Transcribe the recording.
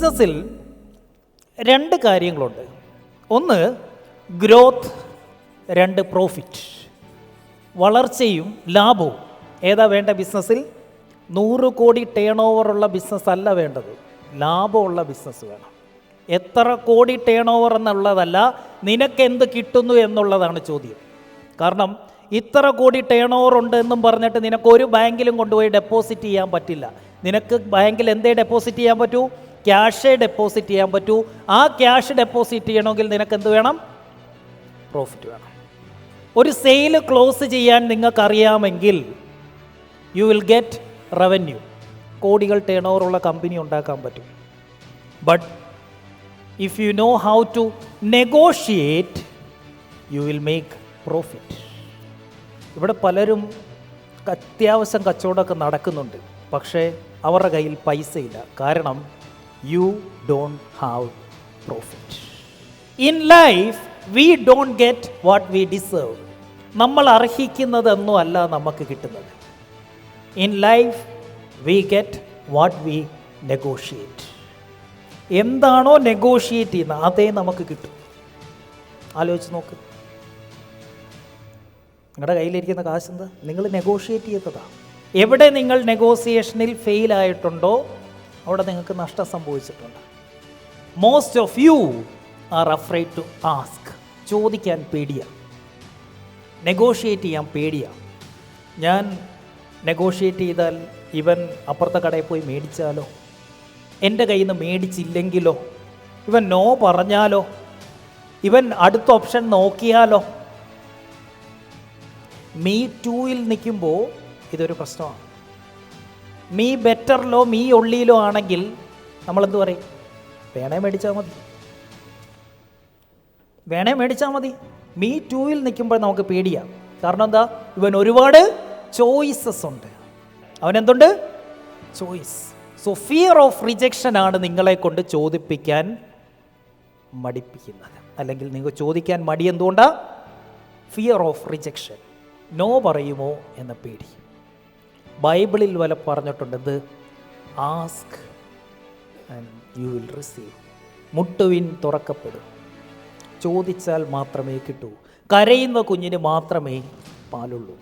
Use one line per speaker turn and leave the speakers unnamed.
ബിസിനസ്സിൽ രണ്ട് കാര്യങ്ങളുണ്ട്. ഒന്ന് ഗ്രോത്ത് രണ്ട് പ്രോഫിറ്റ് വളർച്ചയും ലാഭവും. ഏതാ വേണ്ട ബിസിനസ്സിൽ? നൂറ് കോടി ടേൺ ഓവറുള്ള ബിസിനസ് അല്ല വേണ്ടത്. ലാഭമുള്ള ബിസിനസ് വേണം. എത്ര കോടി ടേൺ ഓവർ എന്നുള്ളതല്ല നിനക്ക് എന്ത് കിട്ടുന്നു എന്നുള്ളതാണ് ചോദ്യം. കാരണം ഇത്ര കോടി ടേൺ ഓവർ ഉണ്ട് എന്നും പറഞ്ഞിട്ട് നിനക്ക് ഒരു ബാങ്കിലും കൊണ്ടുപോയി ഡെപ്പോസിറ്റ് ചെയ്യാൻ പറ്റില്ല. നിനക്ക് ബാങ്കിൽ എന്തേ ഡെപ്പോസിറ്റ് ചെയ്യാൻ പറ്റൂ? ക്യാഷേ ഡെപ്പോസിറ്റ് ചെയ്യാൻ പറ്റൂ. ആ ക്യാഷ് ഡെപ്പോസിറ്റ് ചെയ്യണമെങ്കിൽ നിനക്ക് എന്ത് വേണം? പ്രോഫിറ്റ് വേണം. ഒരു സെയിൽ ക്ലോസ് ചെയ്യാൻ നിങ്ങൾക്കറിയാമെങ്കിൽ യു വിൽ ഗെറ്റ് റവന്യൂ കോടികൾ ടേൺ ഓവറുള്ള കമ്പനി ഉണ്ടാക്കാൻ പറ്റും. But if you know how to negotiate you will make profit ഇവിടെ പലരും അത്യാവശ്യം കച്ചവടമൊക്കെ നടക്കുന്നുണ്ട്. പക്ഷേ അവരുടെ കയ്യിൽ പൈസയില്ല. കാരണം you don't have profit in life we don't get what we deserve നമ്മൾ അർഹിക്കുന്നതൊന്നും അല്ല നമുക്ക് കിട്ടുന്നത്. In life we get what we negotiate എന്താണോ നെഗോഷിയേറ്റ് ചെയ്യുന്നത് അതേ നമുക്ക് കിട്ടും. ആലോചിച്ച് നോക്ക്. നിങ്ങളുടെ കയ്യിലിരിക്കുന്ന കാശ് എന്താ നിങ്ങൾ നെഗോഷിയേറ്റ് ചെയ്തതാണ് എവിടെ നിങ്ങൾ നെഗോസിയേഷനിൽ ഫെയിൽ ആയിട്ടുണ്ടോ അവിടെ നിങ്ങൾക്ക് നഷ്ടം സംഭവിച്ചിട്ടുണ്ട്. Most of you are afraid to ask ചോദിക്കാൻ പേടിയാണ് നെഗോഷിയേറ്റ് ചെയ്യാൻ പേടിയാണ് ഞാൻ നെഗോഷിയേറ്റ് ചെയ്താൽ ഇവൻ അപ്പുറത്തെ കടയിൽ പോയി മേടിച്ചാലോ? എന്റെ കയ്യിൽ നിന്ന് മേടിച്ചില്ലെങ്കിലോ? ഇവൻ നോ പറഞ്ഞാലോ? ഇവൻ അടുത്ത ഓപ്ഷൻ നോക്കിയാലോ? മീ ടൂയിൽ നിൽക്കുമ്പോൾ ഇതൊരു പ്രശ്നമാണ്. മീ ബെറ്ററിലോ മീ ഒള്ളിയിലോ ആണെങ്കിൽ നമ്മളെന്ത് പറയും? വേണേ മേടിച്ചാൽ മതി. വേണേ മേടിച്ചാൽ മതി. മീ ടൂവിൽ നിൽക്കുമ്പോൾ നമുക്ക് പേടിയാണ് കാരണം എന്താ? ഇവൻ ഒരുപാട് ചോയ്സസ് ഉണ്ട്. അവൻ എന്തുണ്ട്? Choice. So fear of rejection ആണ് നിങ്ങളെ കൊണ്ട് ചോദിപ്പിക്കാൻ മടിപ്പിക്കുന്നത്. അല്ലെങ്കിൽ നിങ്ങൾ ചോദിക്കാൻ മടി എന്തുകൊണ്ടാണ് ഫിയർ ഓഫ് റിജക്ഷൻ നോ പറയുമോ എന്ന പേടി. ബൈബിളിൽ വല പറഞ്ഞിട്ടുണ്ട് ask and you will receive. മുട്ടുവിൻ തുറക്കപ്പെടും. ചോദിച്ചാൽ മാത്രമേ കിട്ടൂ. കരയുന്ന കുഞ്ഞിന് മാത്രമേ പാലുള്ളൂ.